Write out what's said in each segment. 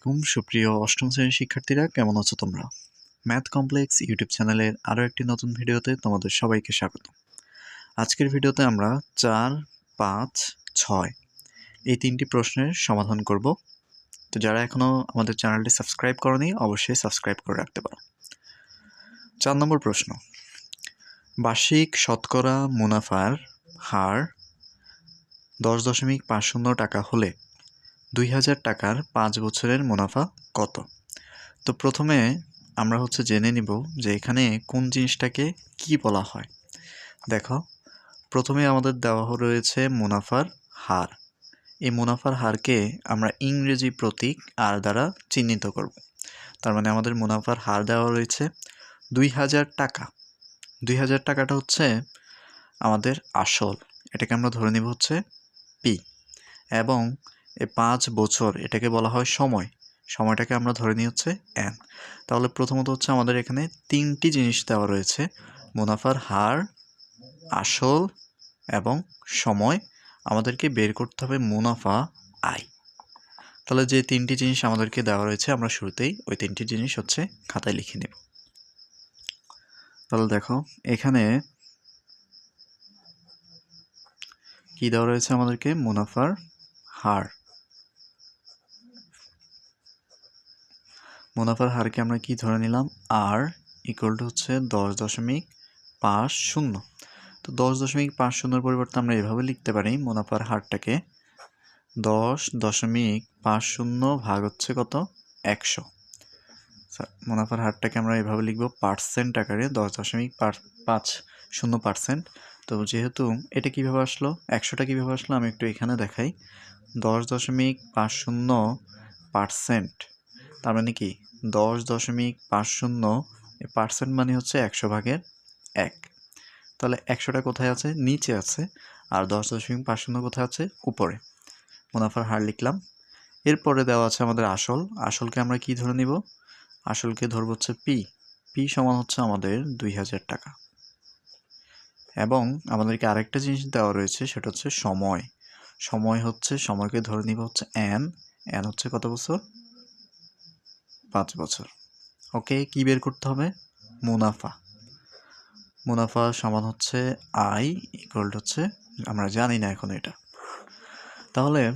আলাইকুম। সুপ্রিয় অষ্টম শ্রেণির শিক্ষার্থীরা, কেমন আছো তোমরা? ম্যাথ কমপ্লেক্স ইউটিউব চ্যানেলের আরও একটি নতুন ভিডিওতে তোমাদের সবাইকে স্বাগত। আজকের ভিডিওতে আমরা চার, পাঁচ, ছয় এই তিনটি প্রশ্নের সমাধান করব। তো যারা এখনও আমাদের চ্যানেলটি সাবস্ক্রাইব করনি, অবশ্যই সাবস্ক্রাইব করে রাখতে পারো। চার নম্বর প্রশ্ন। বার্ষিক শতকরা মুনাফার হার দশ দশমিক পাঁচ শূন্য টাকা হলে দুই হাজার টাকার পাঁচ বছরের মুনাফা কত? তো প্রথমে আমরা হচ্ছে জেনে নিব যে এখানে কোন জিনিসটাকে কি বলা হয়। দেখো, প্রথমে আমাদের দেওয়া রয়েছে মুনাফার হার। এই মুনাফার হারকে আমরা ইংরেজি প্রতীক আর দ্বারা চিহ্নিত করব। তার মানে আমাদের মুনাফার হার দেওয়া রয়েছে দুই হাজার টাকা। দুই হাজার টাকাটা হচ্ছে আমাদের আসল। এটাকে আমরা ধরে নিব হচ্ছে পি। এবং এই পাঁচ বছর এটাকে বলা হয় সময়। সময়টাকে আমরা ধরে নিই হচ্ছে এন তাহলে প্রথমত হচ্ছে আমাদের এখানে তিনটি জিনিস দেওয়া রয়েছে, মুনাফার হার, আসল এবং সময়। আমাদেরকে বের করতে হবে মুনাফা আয় তাহলে যে তিনটি জিনিস আমাদেরকে দেওয়া রয়েছে, আমরা শুরুতেই ওই তিনটি জিনিস হচ্ছে খাতায় লিখে নেব। তাহলে দেখো, এখানে কি দেওয়া রয়েছে আমাদেরকে? মুনাফার হার। মুনাফার হারকে আমরা কি ধরে নিলাম? আর ইকুয়াল টু হচ্ছে দশ দশমিক পাঁচ শূন্য। তো দশ দশমিক পাঁচ শূন্যর পরিবর্তে আমরা এভাবে লিখতে পারি, মুনাফার হারটাকে দশ দশমিক পাঁচ শূন্য ভাগ হচ্ছে কত? একশো। মুনাফার হারটাকে আমরা এভাবে লিখব পার্সেন্ট আকারে, দশ দশমিক পাঁচ শূন্য পার্সেন্ট তো যেহেতু এটা কীভাবে আসলো? একশোটা কীভাবে আসলো? আমি একটু এখানে দেখাই। দশ দশমিক পাঁচ শূন্য পার্সেন্ট তার মানে কি? দশ দশমিক পাঁচ শূন্য পার্সেন্ট মানে হচ্ছে একশো ভাগের এক। তাহলে একশোটা কোথায় আছে? নিচে আছে। আর দশ দশমিক পাঁচ শূন্য কোথায় আছে? উপরে। মুনাফার হার লিখলাম। এরপরে দেওয়া আছে আমাদের আসল। আসলকে আমরা কি ধরে নিব? আসলকে ধরবো হচ্ছে পি। পি সমান হচ্ছে আমাদের দুই হাজার টাকা। এবং আমাদেরকে আরেকটা জিনিস দেওয়া রয়েছে, সেটা হচ্ছে সময়। সময় হচ্ছে, সময়কে ধরে নিব হচ্ছে এন এন হচ্ছে কত বছর? পাঁচ বছর। ওকে, কি বের করতে হবে? মুনাফা। মুনাফা সমান হচ্ছে আই ইকুয়াল হচ্ছে, আমরা জানি না এখন এটা। তাহলে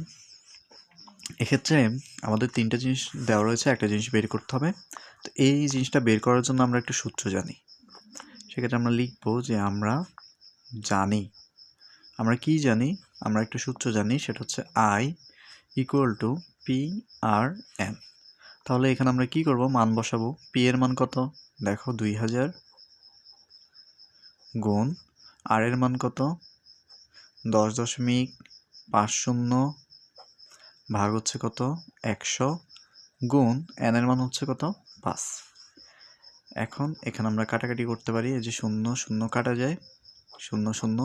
এক্ষেত্রে আমাদের তিনটা জিনিস দেওয়া রয়েছে, একটা জিনিস বের করতে হবে। তো এই জিনিসটা বের করার জন্য আমরা একটা সূত্র জানি। সেক্ষেত্রে আমরা লিখব যে আমরা জানি। আমরা কি জানি? আমরা একটা সূত্র জানি, সেটা হচ্ছে I equal to P R N তাহলে এখানে আমরা কি করব? মান বসাবো। পি এর মান কত? দেখো, দুই হাজার গুণ আর এর মান কত? দশ দশমিক পাঁচ শূন্য ভাগ হচ্ছে কত? একশো গুণ এন এর মান হচ্ছে কত? পাঁচ। এখন এখানে আমরা কাটাকাটি করতে পারি, এই যে শূন্য শূন্য কাটা যায়, শূন্য শূন্য।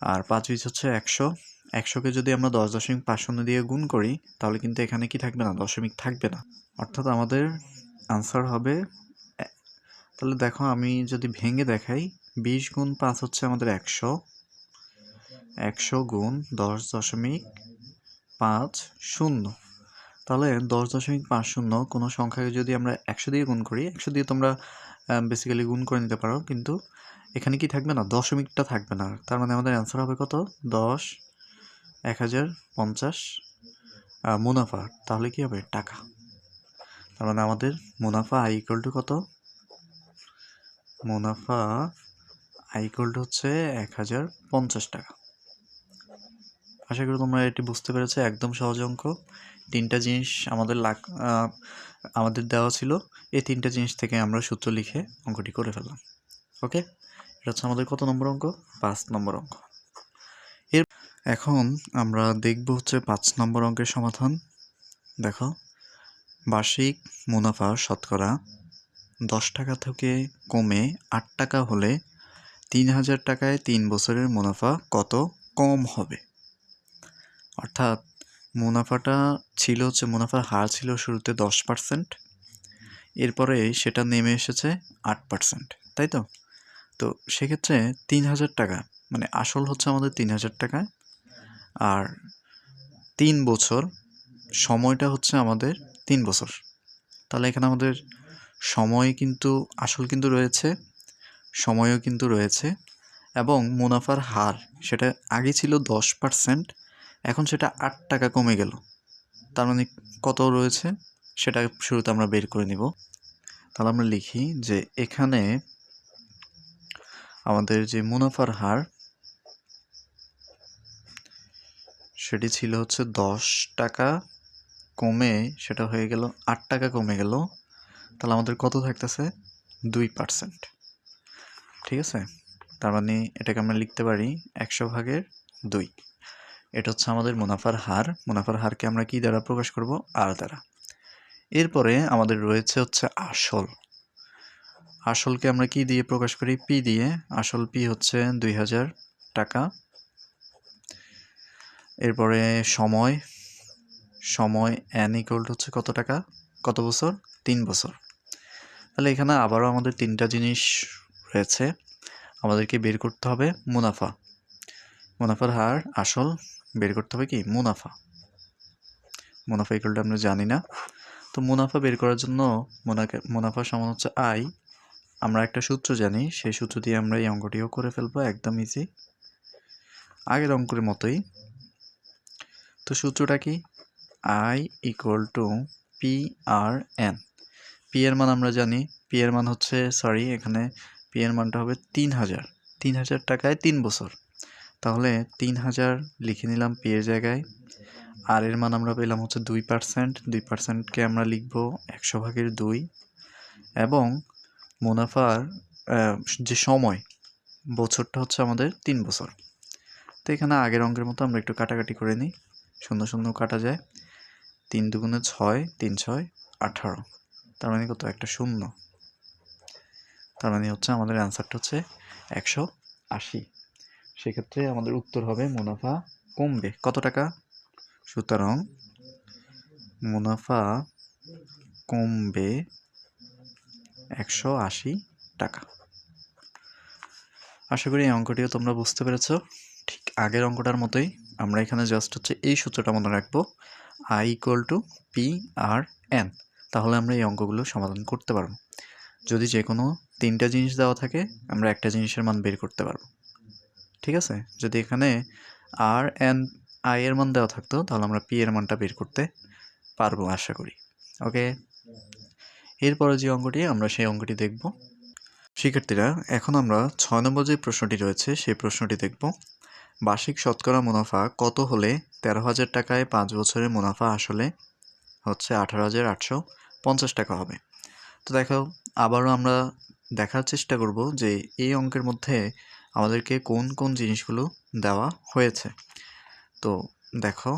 আর পাঁচ বিশ হচ্ছে একশো। একশোকে যদি আমরা দশ দশমিক পাঁচ শূন্য দিয়ে গুণ করি, তাহলে কিন্তু এখানে কি থাকবে না? দশমিক থাকবে না। অর্থাৎ আমাদের আনসার হবে তাহলে দেখো আমি যদি ভেঙে দেখাই, বিশ গুণ পাঁচ হচ্ছে আমাদের একশো। একশো গুণ দশ দশমিক পাঁচ শূন্য। তাহলে দশ দশমিক পাঁচ শূন্য কোনো সংখ্যাকে যদি আমরা একশো দিয়ে গুণ করি, একশো দিয়ে তোমরা বেসিক্যালি গুণ করে নিতে পারো, কিন্তু এখানে কি থাকবে না? দশমিকটা থাকবে না। তার মানে আমাদের অ্যান্সার হবে কত? দশ এক হাজার পঞ্চাশ মুনাফা। তাহলে কি হবে? টাকা। তার মানে আমাদের মুনাফা আই ইকুয়াল টু কত? মুনাফা আই ইকুয়াল টু হচ্ছে এক হাজার পঞ্চাশ টাকা। আশা করি তোমরা এটি বুঝতে পেরেছ। একদম সহজ অঙ্ক। তিনটা জিনিস আমাদের লাগ আমাদের দেওয়া ছিল। এই তিনটা জিনিস থেকে আমরা সূত্র লিখে অঙ্কটি করে ফেললাম। ওকে? এটা হচ্ছে আমাদের কত নম্বর অঙ্ক? পাঁচ নম্বর অঙ্ক। এর এখন আমরা দেখব হচ্ছে পাঁচ নম্বর অঙ্কের সমাধান। দেখো, বার্ষিক মুনাফা শতকরা দশ টাকা থেকে কমে আট টাকা হলে তিন হাজার টাকায় তিন বছরের মুনাফা কত কম হবে? অর্থাৎ মুনাফাটা ছিল হচ্ছে, মুনাফার হার ছিল শুরুতে দশ পার্সেন্ট, এরপরে সেটা নেমে এসেছে আট পার্সেন্ট, তাই তো? তো সেক্ষেত্রে তিন হাজার টাকা মানে আসল হচ্ছে আমাদের তিন হাজার টাকা আর তিন বছর সময়টা হচ্ছে আমাদের তিন বছর। তাহলে এখানে আমাদের সময় কিন্তু, আসল কিন্তু রয়েছে, সময়ও কিন্তু রয়েছে এবং মুনাফার হার সেটা আগে ছিল দশ পার্সেন্ট, এখন সেটা আট টাকা কমে গেল। তার মানে কত রয়েছে সেটা শুরুতে আমরা বের করে নিব। তাহলে আমরা লিখি যে এখানে আমাদের যে মুনাফার হার সেটি ছিল হচ্ছে দশ টাকা কমে, সেটা হয়ে গেল আট টাকা কমে গেল। তাহলে আমাদের কত থাকতেছে? দুই পার্সেন্ট। ঠিক আছে? তার মানে এটাকে আমরা লিখতে পারি একশো ভাগের দুই। এটা হচ্ছে আমাদের মুনাফার হার। মুনাফার হারকে আমরা কি দ্বারা প্রকাশ করব? আর দ্বারা। এরপরে আমাদের রয়েছে হচ্ছে আসল। আসলকে আমরা কি দিয়ে প্রকাশ করি? পি দিয়ে। আসল পি হচ্ছে দুই হাজার টাকা। এরপরে সময় সময় এন ইকুয়াল হচ্ছে কত টাকা? কত বছর? তিন বছর। তাহলে এখানে আবারও আমাদের তিনটা জিনিস রয়েছে। আমাদেরকে বের করতে হবে মুনাফা। মুনাফার হার আসল বের করতে হবে কি? মুনাফা। মুনাফা ইকুয়ালটা আমরা জানি না। তো মুনাফা বের করার জন্য মুনাফা সমান হচ্ছে আই আমরা একটা সূত্র জানি। সেই সূত্র দিয়ে আমরা এই অঙ্কটিও করে ফেলব। একদম ইজি আগের অঙ্কের মতোই তো সূত্রটা কি? I equal to P R N P এর মান আমরা জানি। পি এর মান হচ্ছে সরি এখানে পি এর মানটা হবে তিন হাজার। তিন হাজার টাকায় তিন বছর। তাহলে তিন হাজার লিখে নিলাম পি এর জায়গায়। আর এর মান আমরা পেলাম হচ্ছে দুই পার্সেন্ট। দুই পার্সেন্টকে আমরা লিখব একশো ভাগের দুই। এবং মুনাফার যে সময়, বছরটা হচ্ছে আমাদের তিন বছর। তো এখানে আগের অঙ্কের মতো আমরা একটু কাটাকাটি করে নিই। শূন্য শূন্য কাটা যায়। তিন দুগুণে ছয়, তিন ছয়, আঠারো। তার মানে কত? একটা শূন্য। তার মানে হচ্ছে আমাদের অ্যান্সারটা হচ্ছে একশো আশি। সেক্ষেত্রে আমাদের উত্তর হবে মুনাফা কমবে। কত টাকা? সুতরাং মুনাফা কমবে একশো আশি টাকা। আশা করি এই অঙ্কটিও তোমরা বুঝতে পেরেছ। ঠিক আগের অঙ্কটার মতোই আমরা এখানে জাস্ট হচ্ছে এই সূত্রটা মনে রাখব I equal to P R N তাহলে আমরা এই অঙ্কগুলো সমাধান করতে পারব। যদি যে কোনো তিনটা জিনিস দেওয়া থাকে, আমরা একটা জিনিসের মান বের করতে পারব। ঠিক আছে? যদি এখানে আর এন আই এর মান দেওয়া থাকতো, তাহলে আমরা পি এর মানটা বের করতে পারব আশা করি। ওকে? এরপরে যে অঙ্কটি, আমরা সেই অঙ্কটি দেখব। শিক্ষার্থীরা, এখন আমরা ছয় নম্বর যে প্রশ্নটি রয়েছে, সেই প্রশ্নটি দেখব। বার্ষিক শতকরা মুনাফা কত হলে তেরো হাজার টাকায় পাঁচ বছরের মুনাফা আসলে হচ্ছে আঠারো হাজার আটশো পঞ্চাশ টাকা হবে। তো দেখো, আবারও আমরা দেখার চেষ্টা করব যে এই অঙ্কের মধ্যে আমাদেরকে কোন কোন জিনিসগুলো দেওয়া হয়েছে। তো দেখো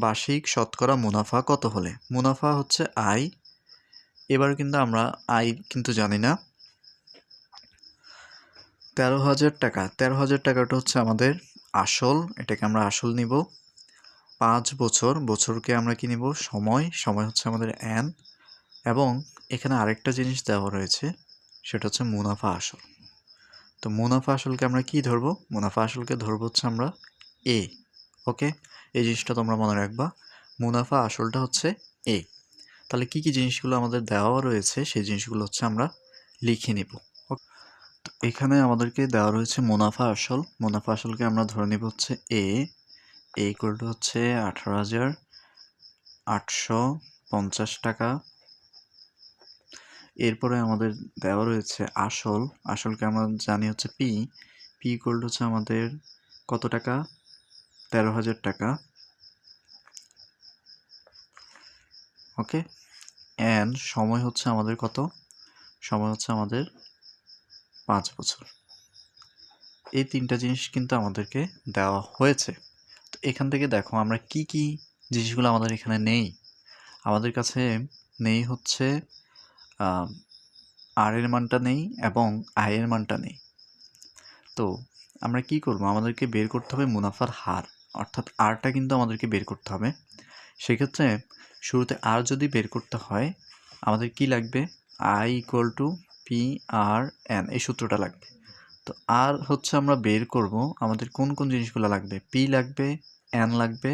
বার্ষিক শতকরা মুনাফা কত হলে? মুনাফা হচ্ছে আয়। এবার কিন্তু আমরা আয় কিন্তু জানি না। তেরো হাজার টাকা। তেরো হাজার টাকাটা হচ্ছে আমাদের আসল, এটাকে আমরা আসল নিব। পাঁচ বছর, বছরকে আমরা কি নিব? সময় সময় হচ্ছে আমাদের এন এবং এখানে আরেকটা জিনিস দেওয়া রয়েছে, সেটা হচ্ছে মুনাফা আসল। তো মুনাফা আসলকে আমরা কি ধরবো? মুনাফা আসলকে ধরবো হচ্ছে আমরা এ ওকে? এই জিনিসটা তোমরা মনে রাখবা। মুনাফা আসলটা হচ্ছে এ তাহলে কি কি জিনিসগুলো আমাদের দেওয়া রয়েছে, সেই জিনিসগুলো হচ্ছে আমরা লিখে নিব। এখানে আমাদেরকে দেওয়া রয়েছে মুনাফা আসল। মুনাফা আসলকে আমরা ধরে নিব হচ্ছে এ এ ইকুয়াল হচ্ছে আঠারো হাজার আটশো পঞ্চাশ টাকা। এরপরে আমাদের দেওয়া রয়েছে আসল। আসলকে আমরা জানি হচ্ছে পি পি ইকুয়াল হচ্ছে আমাদের কত টাকা? তেরো হাজার টাকা। ওকে অ্যান্ড সময় হচ্ছে আমাদের কত? সময় হচ্ছে আমাদের পাঁচ বছর। এই তিনটা জিনিস কিন্তু আমাদেরকে দেওয়া হয়েছে। তো এখান থেকে দেখো আমরা কি কি জিনিসগুলো আমাদের এখানে নেই। আমাদের কাছে নেই হচ্ছে আর এর মানটা নেই এবং আয়ের মানটা নেই। তো আমরা কি করব? আমাদেরকে বের করতে হবে মুনাফার হার। অর্থাৎ আরটা কিন্তু আমাদেরকে বের করতে হবে। সেক্ষেত্রে শুরুতে আর যদি বের করতে হয়, আমাদের কি লাগবে? I equal to P R N এই সূত্রটা লাগবে। তো আর হচ্ছে আমরা বের করব আমাদের কোন কোন জিনিসগুলো লাগবে? পি লাগবে এন লাগবে,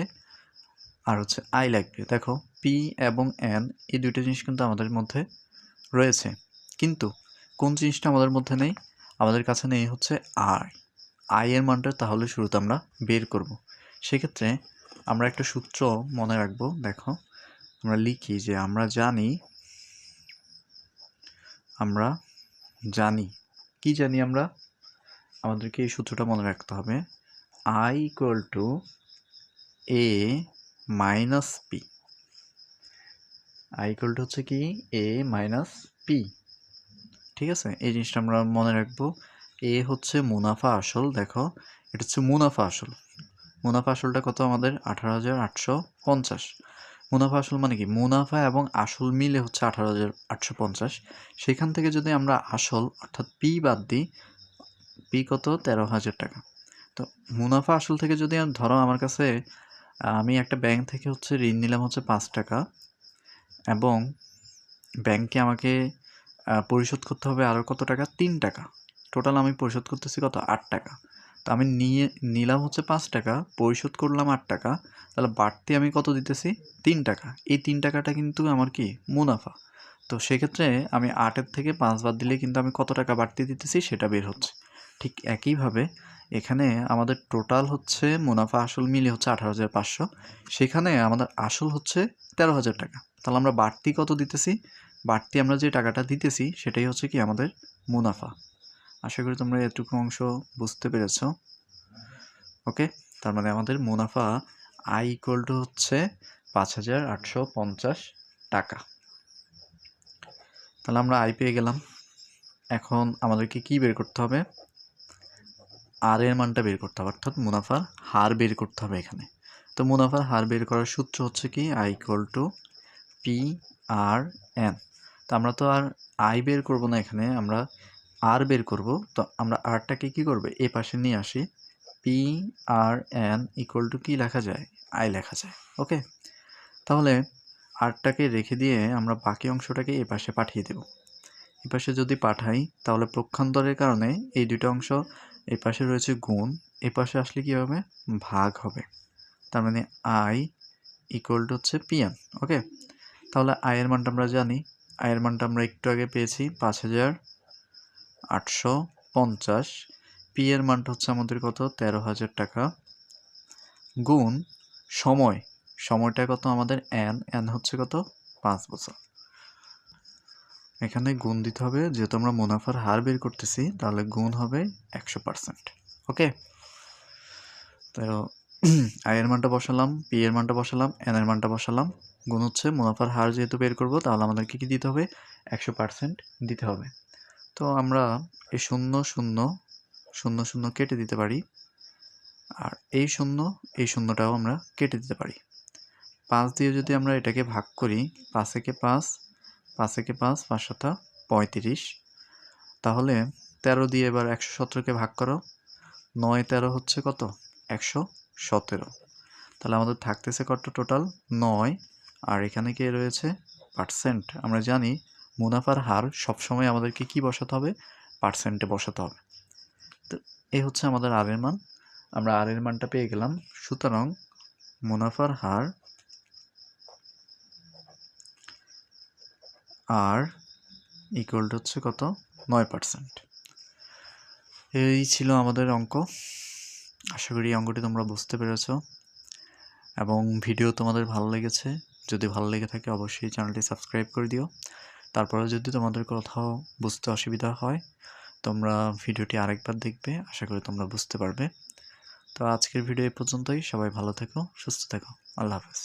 আর হচ্ছে আই লাগবে। দেখো পি এবং এন এই দুইটা জিনিস কিন্তু আমাদের মধ্যে রয়েছে। কিন্তু কোন জিনিসটা আমাদের মধ্যে নেই? আমাদের কাছে নেই হচ্ছে আই আই এর মানটা তাহলে শুরুতে আমরা বের করব। সেক্ষেত্রে আমরা একটা সূত্র মনে রাখব। দেখো, আমরা লিখি যে আমরা জানি, আমরা জানি। কি জানি আমরা? আমাদেরকে এই সূত্রটা মনে রাখতে হবে। I equal to A minus P I equal to হচ্ছে কি? এ মাইনাস পি ঠিক আছে? এই জিনিসটা আমরা মনে রাখব। এ হচ্ছে মুনাফা আসল, দেখো। এটা হচ্ছে মুনাফা আসল। মুনাফা আসলটা কত আমাদের? আঠারো হাজার আটশো পঞ্চাশ। মুনাফা আসল মানে কি? মুনাফা এবং আসল মিলে হচ্ছে আঠারো হাজার আটশো পঞ্চাশ। সেখান থেকে যদি আমরা আসল অর্থাৎ পি বাদ দিই, পি কত? তেরো হাজার টাকা। তো মুনাফা আসল থেকে যদি ধরো আমার কাছে, আমি একটা ব্যাংক থেকে হচ্ছে ঋণ নিলাম হচ্ছে পাঁচ টাকা এবং ব্যাংকে আমাকে পরিশোধ করতে হবে আরও কত টাকা? তিন টাকা। টোটাল আমি পরিশোধ করতেছি কত? আট টাকা। তো আমি নিয়ে, নিলাম হচ্ছে পাঁচ টাকা, পরিশোধ করলাম আট টাকা, তাহলে বাড়তি আমি কত দিতেছি? তিন টাকা। এই তিন টাকাটা কিন্তু আমার কি? মুনাফা। তো সেক্ষেত্রে আমি আটের থেকে পাঁচ বাদ দিলে কিন্তু আমি কত টাকা বাড়তি দিতেছি সেটা বের হচ্ছে। ঠিক একইভাবে এখানে আমাদের টোটাল হচ্ছে মুনাফা আসল মিলে হচ্ছে আঠারো হাজার পাঁচশো। সেখানে আমাদের আসল হচ্ছে তেরো হাজার টাকা। তাহলে আমরা বাড়তি কত দিতেছি? বাড়তি আমরা যে টাকাটা দিতেছি সেটাই হচ্ছে কি আমাদের মুনাফা। আশা করি তোমরা এটুকু অংশ বুঝতে পেরেছ। ওকে, তার মানে আমাদের মুনাফা আই ইকুয়াল টু হচ্ছে পাঁচ হাজার আটশো পঞ্চাশ টাকা। তাহলে আমরা আই পেয়ে গেলাম। এখন আমাদেরকে কি বের করতে হবে? আর এর মানটা বের করতে হবে, অর্থাৎ মুনাফার হার বের করতে হবে এখানে। তো মুনাফার হার বের করার সূত্র হচ্ছে কি? I equal to P R N তো আমরা তো আর আই বের করব না এখানে, আমরা আর বের করব। তো আমরা আরটাকে কি করবে? এ পাশে নিয়ে আসি। P R N equal to কী লেখা যায়? আই লেখা যায়। ওকে তাহলে আরটাকে রেখে দিয়ে আমরা বাকি অংশটাকে এ পাশে পাঠিয়ে দেব। এ পাশে যদি পাঠাই, তাহলে পক্ষান্তরের কারণে এই দুটো অংশ এই পাশে রয়েছে গুণ। এ পাশে আসলে কী হবে? ভাগ হবে। তার মানে আই ইকুয়াল টু হচ্ছে পিএন ওকে তাহলে আয়ের মানটা আমরা জানি। আয়ের মানটা আমরা একটু আগে পেয়েছি, পাঁচ হাজার। আটশো পঞ্চাশ। পি এর মানটা হচ্ছে আমাদের কত? তেরো হাজার টাকা। গুণ সময়। সময়টা কত আমাদের? এন এন হচ্ছে কত? পাঁচ বছর। এখানে গুণ দিতে হবে। যেহেতু আমরা মুনাফার হার বের করতেছি, তাহলে গুণ হবে একশো পার্সেন্ট। ওকে? তো আয়ের মানটা বসালাম পি এর মানটা বসালাম এন এর মানটা বসালাম। গুণ হচ্ছে মুনাফার হার যেহেতু বের করব, তাহলে আমাদেরকে কী দিতে হবে? একশো পার্সেন্ট দিতে হবে। তো আমরা এই শূন্য শূন্য শূন্য শূন্য কেটে দিতে পারি। আর এই শূন্য, এই শূন্যটাও আমরা কেটে দিতে পারি। পাঁচ দিয়ে যদি আমরা এটাকে ভাগ করি, পাঁচ একে পাঁচ পাঁচ একে পাঁচ পাঁচ সাতা পঁয়ত্রিশ। তাহলে তেরো দিয়ে এবার একশো সতেরোকে ভাগ করো। নয়, তেরো হচ্ছে কত? একশো সতেরো। তাহলে আমাদের থাকতেছে কত টোটাল? নয়। আর এখানে কে রয়েছে? পার্সেন্ট। আমরা জানি মুনাফার হার সবসময় আমাদেরকে কি বসাতে হবে? পার্সেন্টে বসাতে হবে। তো এই হচ্ছে আমাদের আর এর মান। আমরা আর এর মানটা পেয়ে গেলাম। সুতরাং মুনাফার হার আর ইকুয়াল হচ্ছে কত? নয় পার্সেন্ট এই ছিল আমাদের অঙ্ক। আশা করি অঙ্কটি তোমরা বুঝতে পেরেছ। এবং ভিডিও তোমাদের ভালো লেগেছে। যদি ভালো লেগে থাকে অবশ্যই চ্যানেলটি সাবস্ক্রাইব করে দিও। তারপরে যদি তোমাদের কোথাও বুঝতে অসুবিধা হয়, তোমরা ভিডিওটি আরেকবার দেখবে, আশা করি তোমরা বুঝতে পারবে। তো আজকের ভিডিও এ পর্যন্তই, সবাই ভালো থেকো, সুস্থ থেকো, আল্লাহ হাফেজ।